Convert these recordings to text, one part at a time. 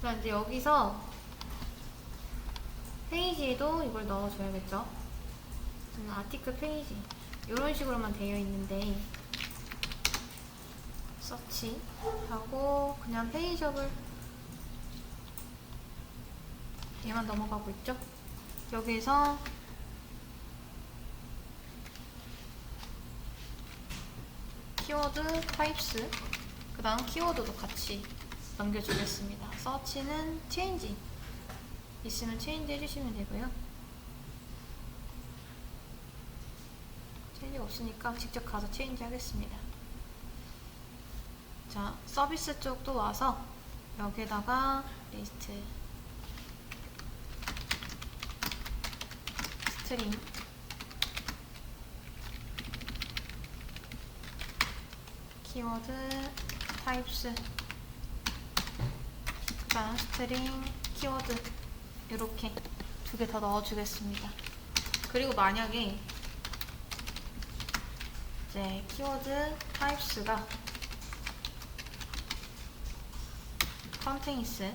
그럼 이제 여기서 페이지에도 이걸 넣어줘야겠죠. 저는 아티클 페이지 이런 식으로만 되어 있는데 서치 하고 그냥 페이지업을 얘만 넘어가고 있죠. 여기서 키워드 타입스 그 다음 키워드도 같이 넘겨주겠습니다. 서치는 체인지 있으면 체인지 해주시면 되고요. 체인지가 없으니까 직접 가서 체인지 하겠습니다. 자, 서비스 쪽도 와서 여기에다가 리스트 스트링 키워드 타입스 그다음 스트링 키워드 이렇게 두개더 넣어주겠습니다. 그리고 만약에 이제 키워드 타입스가 컨테인스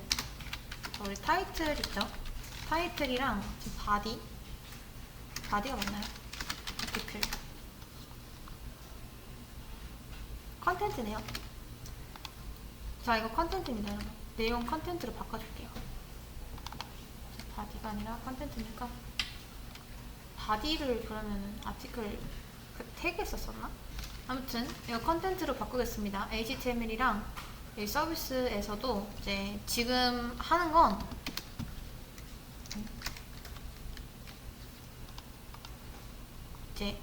우리 타이틀 있죠? 타이틀이랑 바디 바디가 맞나요? 아티클 컨텐츠네요. 자 이거 컨텐츠입니다 여러분. 내용 컨텐츠로 바꿔줄게요. 바디가 아니라 컨텐츠니까 바디를 그러면은 아티클 그 태그에 썼었나? 아무튼 이거 컨텐츠로 바꾸겠습니다. HTML이랑 이 서비스에서도 이제 지금 하는 건 이제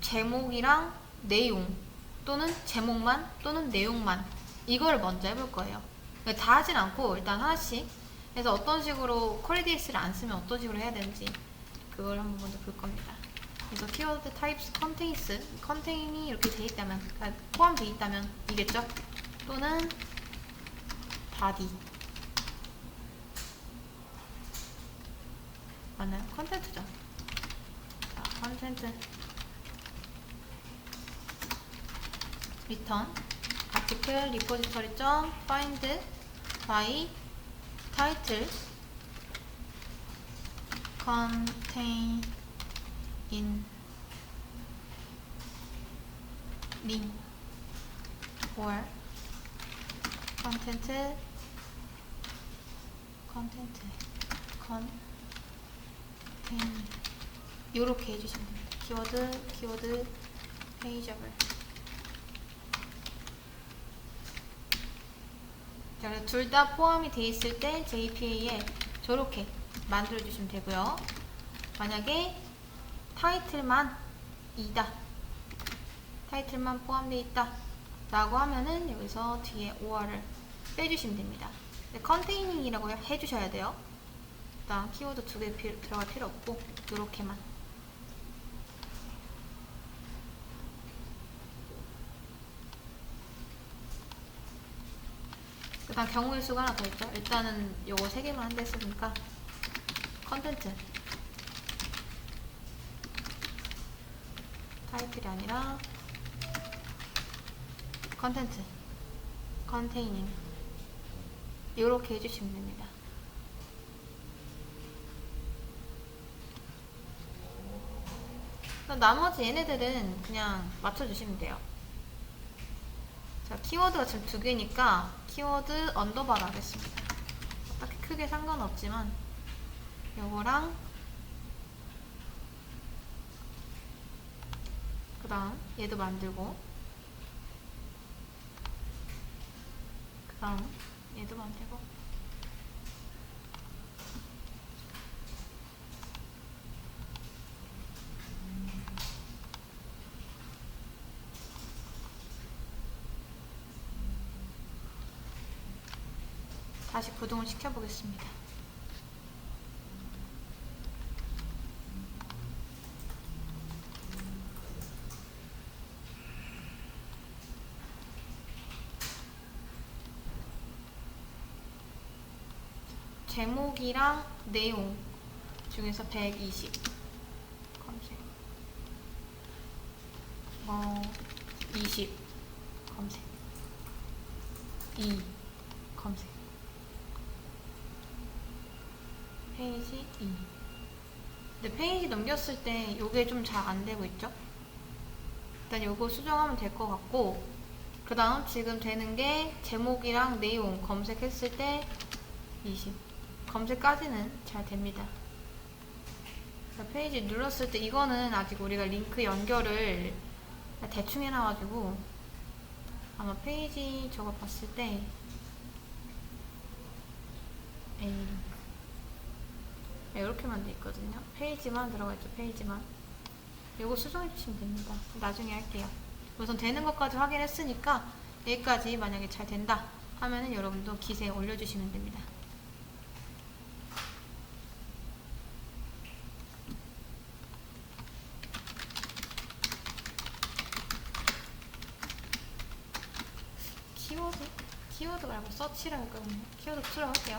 제목이랑 내용 또는 제목만 또는 내용만 이걸 먼저 해볼 거예요. 그러니까 다 하진 않고 일단 하나씩 그래서 어떤 식으로 퀄리디스를 안 쓰면 어떤 식으로 해야 되는지 그걸 한번 먼저 볼 겁니다. 그래서 키워드 타입스 컨테인스 컨테인이 이렇게 돼 있다면 그러니까 포함돼 있다면 이겠죠? 또는 바디 맞나요? 컨텐츠죠. 자, 컨텐츠 리턴 아티클 리포지터리 점 find by title contain in link or content content contain 요렇게 해주시면 됩니다. 키워드 키워드 페이저블 둘 다 포함이 돼 있을 때 JPA에 저렇게 만들어 주시면 되고요. 만약에 타이틀만 이다. 타이틀만 포함되어 있다. 라고 하면은 여기서 뒤에 OR을 빼주시면 됩니다. 컨테이닝이라고 해주셔야 돼요. 일단 키워드 두 개 들어갈 필요 없고 이렇게만 그다음 경우의 수가 하나 더 있죠. 일단은 요거 세 개만 한대 했으니까 컨텐츠 타이틀이 아니라 컨텐츠 컨테이닝 이렇게 해주시면 됩니다. 나머지 얘네들은 그냥 맞춰주시면 돼요. 자, 키워드가 지금 두 개니까 키워드 언더바를 하겠습니다. 딱히 크게 상관없지만 요거랑 그 다음 얘도 만들고 그 다음 얘도 만들고 다시 구동을 시켜보겠습니다. 제목이랑 내용 중에서 120 검색. 어, 20 검색. 2 검색 페이지 2 근데 페이지 넘겼을 때 요게 좀 잘 안 되고 있죠? 일단 요거 수정하면 될 것 같고 그 다음 지금 되는 게 제목이랑 내용 검색했을 때 20. 검색까지는 잘 됩니다. 자, 페이지 눌렀을 때 이거는 아직 우리가 링크 연결을 대충 해놔가지고 아마 페이지 저거 봤을 때 A 링크 네, 이렇게만 돼 있거든요. 페이지만 들어가 있죠. 페이지만. 이거 수정해 주시면 됩니다. 나중에 할게요. 우선 되는 것까지 확인했으니까 여기까지 만약에 잘 된다 하면은 여러분도 기세에 올려주시면 됩니다. 키워드? 키워드 말고 서치를 할 거거든요. 키워드 틀어볼게요.